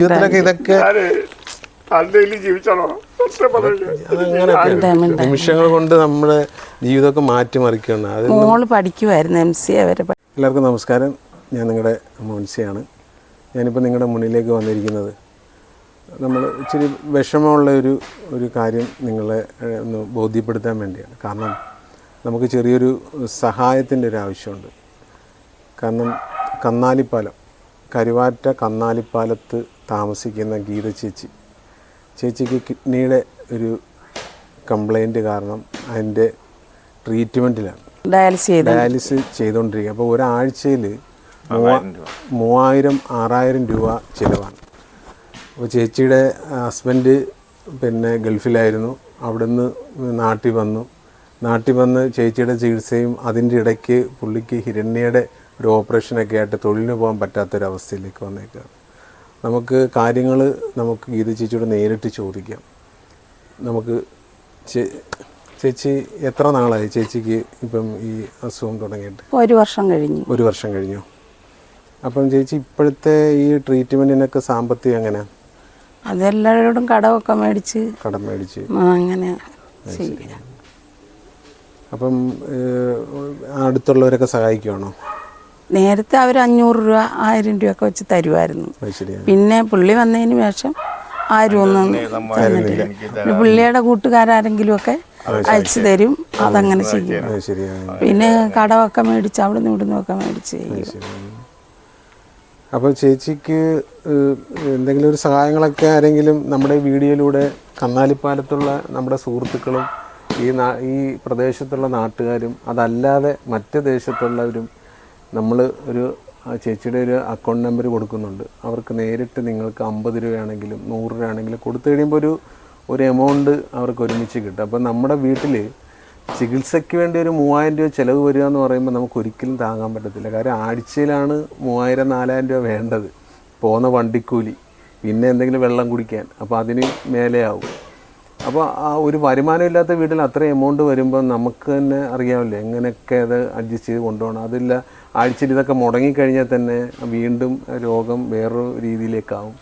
ജീവിതത്തിലൊക്കെ ഇതൊക്കെ നിമിഷങ്ങൾ കൊണ്ട് നമ്മുടെ ജീവിതമൊക്കെ മാറ്റിമറിക്കണം അത് മോൾ പഠിക്കുമായിരുന്നു എം സി എ വരെ എല്ലാവർക്കും നമസ്കാരം. ഞാൻ നിങ്ങളുടെ മോൻസിയാണ്. ഞാനിപ്പോൾ നിങ്ങളുടെ മുന്നിലേക്ക് വന്നിരിക്കുന്നത്. നമ്മൾ ഇച്ചിരി വിഷമമുള്ള ഒരു ഒരു കാര്യം നിങ്ങളെ ഒന്ന് ബോധ്യപ്പെടുത്താൻ വേണ്ടിയാണ്. കാരണം നമുക്ക് ചെറിയൊരു സഹായത്തിന്റെ ഒരു ആവശ്യമുണ്ട്. കാരണം കന്നാലിപ്പാലം കരുവാറ്റ കന്നാലിപ്പാലത്ത് താമസിക്കുന്ന ഗീത ചേച്ചി. ചേച്ചിക്ക് കിഡ്നിയുടെ ഒരു കംപ്ലൈന്റ് കാരണം അതിന്റെ ട്രീറ്റ്മെന്റിലാണ് ഡയാലിസ് ഡയാലിസിസ് ചെയ്തുകൊണ്ടിരിക്കുക അപ്പോൾ ഒരാഴ്ചയിൽ മൂവായിരം ആറായിരം രൂപ ചിലവാണ്. അപ്പോൾ ചേച്ചിയുടെ ഹസ്ബൻഡ് പിന്നെ ഗൾഫിലായിരുന്നു. അവിടുന്ന് നാട്ടിൽ വന്നു. നാട്ടിൽ വന്ന് ചേച്ചിയുടെ ചികിത്സയും അതിന്റെ ഇടയ്ക്ക് പുള്ളിക്ക് ഹിരണ്യയുടെ ഒരു ഓപ്പറേഷനൊക്കെ ആയിട്ട് തൊഴിലിന് പോകാൻ പറ്റാത്തൊരവസ്ഥയിലേക്ക് വന്നേക്കുകയാണ് നമുക്ക് കാര്യങ്ങൾ നമുക്ക് ഗീത ചേച്ചിയോട് നേരിട്ട് ചോദിക്കാം. നമുക്ക് ചേച്ചി എത്ര നാളായി ചേച്ചിക്ക് ഇപ്പം ഈ അസുഖം തുടങ്ങിയിട്ട്? ഒരു വർഷം കഴിഞ്ഞു. ഒരു വർഷം കഴിഞ്ഞു. അപ്പം ചേച്ചി ഇപ്പോഴത്തെ ഈ ട്രീറ്റ്മെന്റിനൊക്കെ സാമ്പത്തികം എങ്ങനെ അതെല്ലാവരോടും കടമൊക്കെ മേടിച്ച് കടം മേടിച്ച്. അങ്ങനെ അപ്പം അടുത്തുള്ളവരൊക്കെ സഹായിക്കുവാണോ? നേരത്തെ അവർ അഞ്ഞൂറ് രൂപ ആയിരം രൂപയൊക്കെ വെച്ച് തരുമായിരുന്നു പിന്നെ പുള്ളി വന്നതിന് ശേഷം ആരും ഒന്നും തന്നിട്ടില്ല. പുള്ളിയുടെ കൂട്ടുകാരെങ്കിലും ഒക്കെ അയച്ചു തരും. അതങ്ങനെ ചെയ്യും. പിന്നെ കടമൊക്കെ മേടിച്ച് അവിടെ നിന്ന് ഇവിടുന്ന് ഒക്കെ മേടിച്ച് ചെയ്യും. അപ്പോൾ ചേച്ചിക്ക് എന്തെങ്കിലും ഒരു സഹായങ്ങളൊക്കെ ആരെങ്കിലും നമ്മുടെ വീഡിയോയിലൂടെ കന്നാലിപ്പാലത്തുള്ള നമ്മുടെ സുഹൃത്തുക്കളും ഈ ഈ പ്രദേശത്തുള്ള നാട്ടുകാരും അതല്ലാതെ മറ്റ് ദേശത്തുള്ളവരും നമ്മൾ ഒരു ചേച്ചിയുടെ ഒരു അക്കൗണ്ട് നമ്പർ കൊടുക്കുന്നുണ്ട്. അവർക്ക് നേരിട്ട് നിങ്ങൾക്ക് അമ്പത് രൂപയാണെങ്കിലും നൂറ് രൂപയാണെങ്കിലും കൊടുത്തു കഴിയുമ്പോൾ ഒരു ഒരു എമൗണ്ട് അവർക്ക് ഒരുമിച്ച് കിട്ടും. അപ്പോൾ നമ്മുടെ വീട്ടിൽ ചികിത്സയ്ക്ക് വേണ്ടി ഒരു മൂവായിരം രൂപ ചിലവ് വരിക എന്ന് പറയുമ്പോൾ നമുക്ക് ഒരിക്കലും താങ്ങാൻ പറ്റത്തില്ല. കാരണം ആഴ്ചയിലാണ് മൂവായിരം നാലായിരം രൂപ വേണ്ടത്. പോകുന്ന വണ്ടിക്കൂലി. പിന്നെ എന്തെങ്കിലും വെള്ളം കുടിക്കാൻ. അപ്പോൾ അതിന് മേലെയാവും. അപ്പോൾ ആ ഒരു വരുമാനമില്ലാത്ത വീട്ടിൽ അത്രയും എമൗണ്ട് വരുമ്പോൾ നമുക്ക് തന്നെ അറിയാമല്ലോ എങ്ങനെയൊക്കെ അത് അഡ്ജസ്റ്റ് ചെയ്ത് കൊണ്ടുപോകണം. അതില്ല ആഴ്ചയിൽ ഇതൊക്കെ മുടങ്ങിക്കഴിഞ്ഞാൽ തന്നെ വീണ്ടും രോഗം വേറൊരു രീതിയിലേക്കാവും.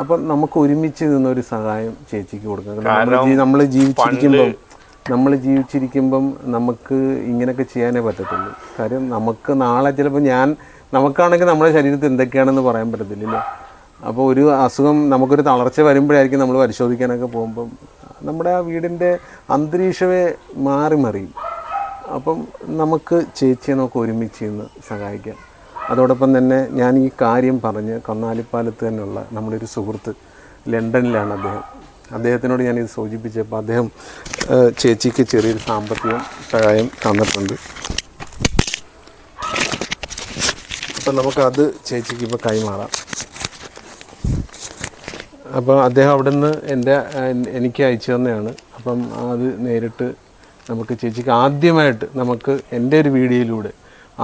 അപ്പം നമുക്ക് ഒരുമിച്ച് നിന്നൊരു സഹായം ചേച്ചിക്ക് കൊടുക്കണം നമ്മൾ ജീവിച്ചിരിക്കുമ്പം നമ്മൾ ജീവിച്ചിരിക്കുമ്പം നമുക്ക് ഇങ്ങനെയൊക്കെ ചെയ്യാനേ പറ്റത്തുള്ളൂ. കാര്യം നമുക്ക് നാളെ ചിലപ്പോൾ ഞാൻ നമുക്കാണെങ്കിൽ നമ്മുടെ ശരീരത്തിൽ എന്തൊക്കെയാണെന്ന് പറയാൻ പറ്റത്തില്ലല്ലോ. അപ്പോൾ ഒരു അസുഖം നമുക്കൊരു തളർച്ച വരുമ്പോഴായിരിക്കും നമ്മൾ പരിശോധിക്കാനൊക്കെ പോകുമ്പം നമ്മുടെ ആ വീടിന്റെ അന്തരീക്ഷമേ മാറി മറിയും. അപ്പം നമുക്ക് ചേച്ചിയെ നമുക്ക് ഒരുമിച്ച് ഇന്ന് സഹായിക്കാം. അതോടൊപ്പം തന്നെ ഞാൻ ഈ കാര്യം പറഞ്ഞ് കന്നാലിപ്പാലത്ത് തന്നെയുള്ള നമ്മുടെ ഒരു സുഹൃത്ത് ലണ്ടനിലാണ് അദ്ദേഹം. അദ്ദേഹത്തിനോട് ഇത് സൂചിപ്പിച്ചപ്പോൾ അദ്ദേഹം ചേച്ചിക്ക് ചെറിയൊരു സാമ്പത്തിക സഹായം തന്നിട്ടുണ്ട്. അപ്പം നമുക്കത് ചേച്ചിക്ക് ഇപ്പോൾ കൈമാറാം. അപ്പോൾ അദ്ദേഹം അവിടെ നിന്ന് എന്റെ എനിക്ക് അയച്ചു തന്നെയാണ്. അപ്പം അത് നേരിട്ട് നമുക്ക് ചേച്ചിക്ക് ആദ്യമായിട്ട് നമുക്ക് എന്റെ ഒരു വീഡിയോയിലൂടെ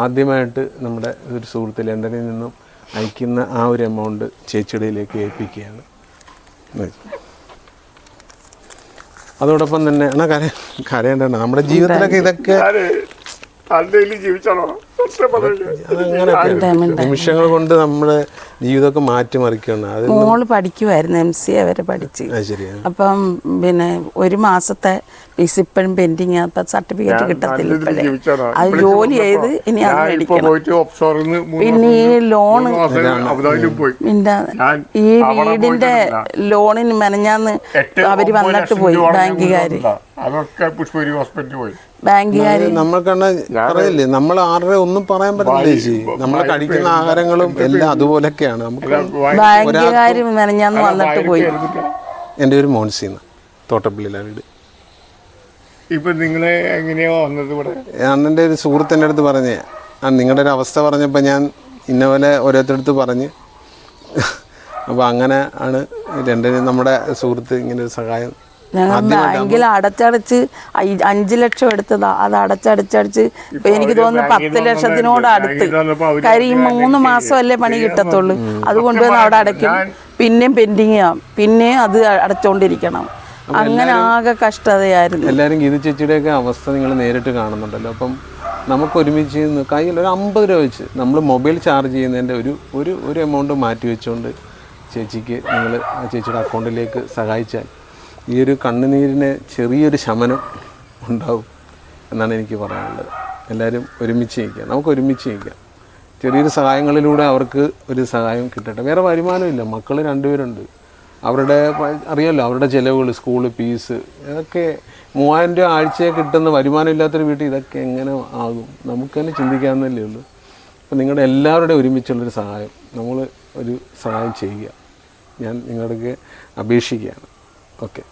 ആദ്യമായിട്ട് നമ്മുടെ ഒരു സുഹൃത്ത് ലണ്ടനിൽ നിന്നും അയക്കുന്ന ആ ഒരു എമൗണ്ട് ചേച്ചിയുടെയിലേക്ക് ഏൽപ്പിക്കുകയാണ്. അതോടൊപ്പം തന്നെ എന്നാ കര കരയേണ്ടതാണ് നമ്മുടെ ജീവിതത്തിലൊക്കെ ഇതൊക്കെ ജീവിച്ചാണോ? നിമിഷങ്ങൾ കൊണ്ട് നമ്മുടെ ജീവിതമൊക്കെ മാറ്റിമറിക്കണം അത് മോൾ പഠിക്കുമായിരുന്നു എം സി എ വരെ പഠിച്ച്. അപ്പം പിന്നെ ഒരു മാസത്തെ ഫീസ് ഇപ്പോഴും പെൻഡിങ് അപ്പം സർട്ടിഫിക്കറ്റ് കിട്ടത്തില്ല ഇപ്പോഴേ. അത് ജോലി ചെയ്ത് ഇനി അത് മേടിക്കണം. പിന്നെ ഈ ലോണ് പോയി. പിന്നെ ഈ വീടിന്റെ ലോണിന് മെനഞ്ഞാന്ന് അവർ വന്നിട്ട് പോയി ബാങ്കുകാര്. കൊണ്ടുവന്നതാ. അതൊക്കെ പുഷ്പരി ഹോസ്പിറ്റലിൽ പോയി. ബാങ്കുകാര് നമ്മൾക്കാണ് കണ്ടില്ലേ നമ്മൾ ആരുടെ ഒന്നും പറയാൻ പറ്റില്ല ചേച്ചി. നമ്മൾ കഴിക്കുന്ന ആഹാരങ്ങളും എല്ലാം അതുപോലൊക്കെയാണ് നമുക്ക് മെനഞ്ഞാന്ന് വന്നിട്ട് പോയി. എന്റെ ഒരു മോൻസിന്ന് തോട്ടപ്പള്ളിയിലെ വീട് ഇപ്പൊ നിങ്ങളെ എങ്ങനെയാ വന്നത് ഇവിടെ? അണ്ണന്റെ ഒരു സുഹൃത്ത് എന്റെ അടുത്ത് പറഞ്ഞേ ആ നിങ്ങളുടെ ഒരു അവസ്ഥ പറഞ്ഞപ്പോൾ ഞാൻ ഇന്ന പോലെ ഓരോരുത്തരടുത്ത് പറഞ്ഞ്. അപ്പോൾ അങ്ങനെ ആണ് രണ്ടിനും നമ്മുടെ സുഹൃത്ത് ഇങ്ങനെ ഒരു സഹായം ഞങ്ങൾ ബാങ്കിൽ അടച്ചടച്ച് അഞ്ചു ലക്ഷം എടുത്തതാ. അത് അടച്ചടച്ചടച്ച് എനിക്ക് തോന്നുന്നു പത്ത് ലക്ഷത്തിനോട് അടുത്ത്. കാര്യം ഈ മൂന്ന് മാസമല്ലേ പണി കിട്ടത്തുള്ളൂ? അതുകൊണ്ട് കൊണ്ടുവന്ന് അവിടെ അടയ്ക്കും. പിന്നെയും പെൻഡിങ് ആവും പിന്നെയും അത് അടച്ചോണ്ടിരിക്കണം. അങ്ങനെ ആകെ കഷ്ടതയായിരുന്നു. എല്ലാവരും ഗീത ചേച്ചിയുടെയൊക്കെ അവസ്ഥ നിങ്ങൾ നേരിട്ട് കാണുന്നുണ്ടല്ലോ. അപ്പം നമുക്ക് ഒരുമിച്ച് നിന്ന് കയ്യിൽ ഒരു അമ്പത് രൂപ വെച്ച് നമ്മൾ മൊബൈൽ ചാർജ് ചെയ്യുന്നതിന്റെ ഒരു ഒരു ഒരു എമൗണ്ട് മാറ്റി വെച്ചുകൊണ്ട് ചേച്ചിക്ക് നിങ്ങൾ ആ ചേച്ചിയുടെ അക്കൗണ്ടിലേക്ക് സഹായിച്ചാൽ ഈ ഒരു കണ്ണുനീരിന് ചെറിയൊരു ശമനം ഉണ്ടാവും എന്നാണ് എനിക്ക് പറയാനുള്ളത്. എല്ലാവരും ഒരുമിച്ച് നിൽക്കുക നമുക്ക് ഒരുമിച്ച് നിൽക്കാം. ചെറിയൊരു സഹായങ്ങളിലൂടെ അവർക്ക് ഒരു സഹായം കിട്ടട്ടെ. വേറെ വരുമാനമില്ല മക്കൾ രണ്ടുപേരുണ്ട്. അവരുടെ അറിയാമല്ലോ അവരുടെ ചിലവുകൾ സ്കൂൾ ഫീസ് ഇതൊക്കെ മൂവായിരം രൂപ ആഴ്ചയെ കിട്ടുന്ന വരുമാനം ഇല്ലാത്തൊരു വീട്ടിൽ ഇതൊക്കെ എങ്ങനെ ആകും? നമുക്ക് തന്നെ ചിന്തിക്കാവുന്നല്ലേ ഉള്ളൂ. അപ്പോൾ നിങ്ങളുടെ എല്ലാവരുടെയും ഒരുമിച്ചുള്ളൊരു സഹായം. നമ്മൾ ഒരു സഹായം ചെയ്യുക. ഞാൻ നിങ്ങളുടെ അപേക്ഷിക്കുകയാണ്. ഓക്കെ.